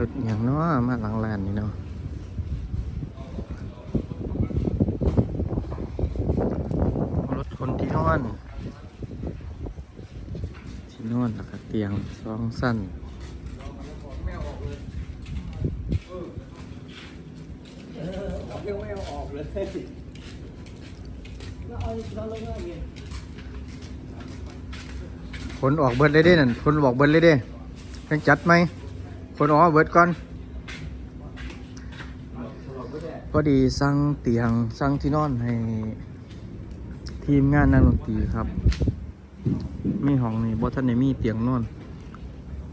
รถอย่างเนาะมาหลังลานนี่เนาะรถคนที่นอน ที่นอนแล้วก็เตียงสองสั้นยังไม่เอาออกเลยคนออกเบิดเลยเด้นั่นคนบอกเบิดเลยเด้ยังจัดไหม คนอ๋อกมาเบิดก่อน พอดีสั่งเตียงสั่งที่นอนให้ทีมงานนักดนตรีครับ มีห้องนี่บ่ทันได้มีเตียงนอน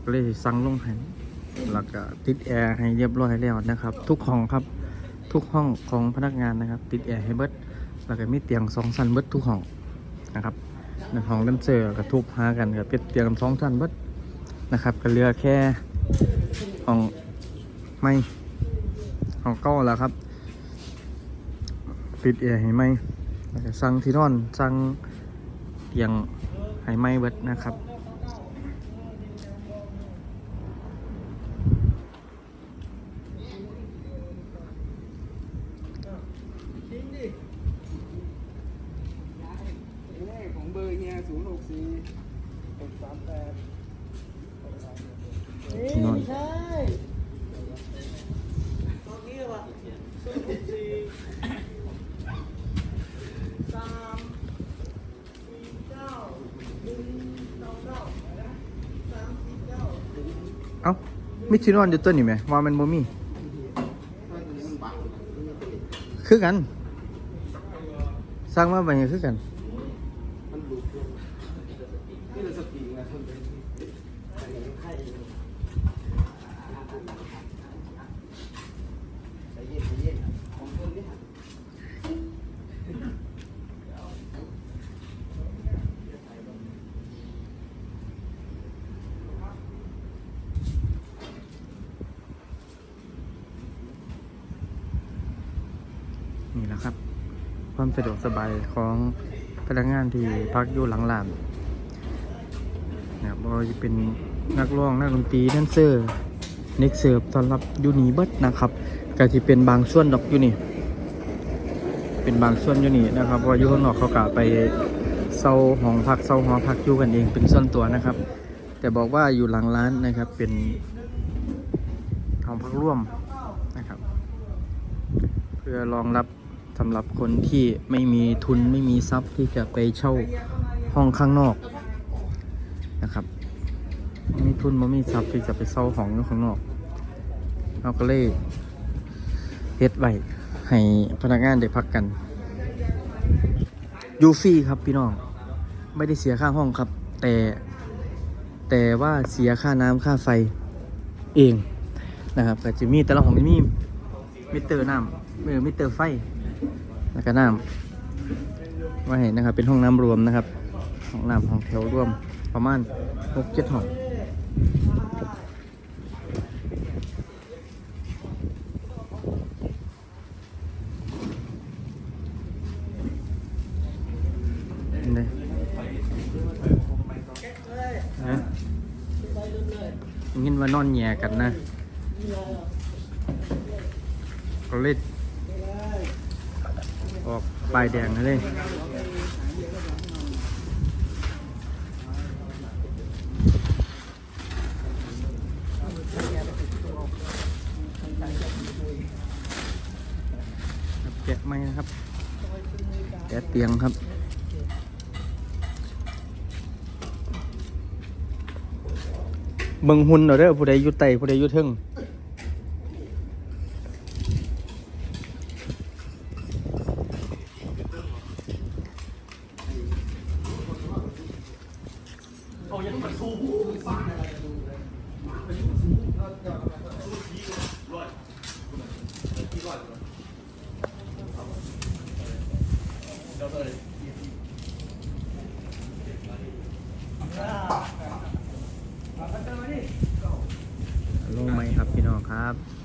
ก็เลยสั่งลงให้แล้วก็ติดแอร์ให้เรียบร้อยแล้วนะครับ ทุกห้องครับ ทุกห้องของพนักงานนะครับ ติดแอร์ให้เบิดแล้วก็มีเตียงสองชั้นเบิดทุกห้องนะครับในห้องดันเซอร์ก็ทุบหากันก็เป็นเตียงสองชั้นเบิดนะครับ ก็เหลือแค่ ห้องไม่ห้องเก้าแล้วครับปิดแอร์ให้ไมแล้วก็สั่งที่นอนสั่งเตียงให้ไหมเบิดนะครับเลของเบอร์เฮียศูนย์หกสี่หกสามแปด ใช่ตอนนี้ว่ะศูนย์หกสี่สามสี่เก้าหนึ่งสองเก้าสามสี่เก้าเอ้ามีที่นอนอยู่ตัวนี้ไหมว่ามันบ่มี คือกัน สร้างมาไปคือกันหลุดนี่เราสปริงนะคนเป็นไข่ใจเย็นใจเย็นของคนนี่ นะครับ ความสะดวกสบายของพนักงานที่พักอยู่หลังลานนะครับว่าจะเป็นนักร้องนักดนตรีแดนเซอร์เน็กเสิร์ฟต้อนรับยูนีเบิร์ดนะครับก็ที่เป็นบางส่วนดอกอยู่นี่เป็นบางส่วนอยู่นี่นะครับเพราะว่าอยู่ข้างนอกเขากะไปเซาห้องพักเซาหอพักอยู่กันเองเป็นส่วนตัวนะครับ แต่บอกว่าอยู่หลังร้านนะครับเป็นห้องพักร่วมนะครับ เพื่อรองรับ สำหรับคนที่ไม่มีทุนไม่มีทรัพย์ที่จะไปเช่าห้องข้างนอกนะครับไม่มีทุนไม่มีทรัพย์ที่จะไปเช่าห้องข้างนอกเราก็เลยเฮ็ดไว้ให้พนักงานได้พักกันยูฟรีครับพี่น้อง ไม่ได้เสียค่าห้องครับ แต่แต่ว่าเสียค่าน้ำค่าไฟเองนะครับก็จะมีแต่ละห้องจะมีมิเตอร์น้ำเออมิเตอร์ไฟ แล้วก็น้ำไว้ให้นนะครับ เป็นห้องน้ำรวมนะครับ ห้องน้ำห้องแถวรวมประมาณหกเจ็ดห้องเห็นไหมฮะยินว่านอนแย่กันนะก็เล่น ออกปลายแดงเลยแกะไม้นะครับ แกะเตียงครับเบิ่งหุ่นเอาเด้อผู้ใดอยู่ไตผู้ใดอยู่เทึง ลงไหมครับพี่น้องครับ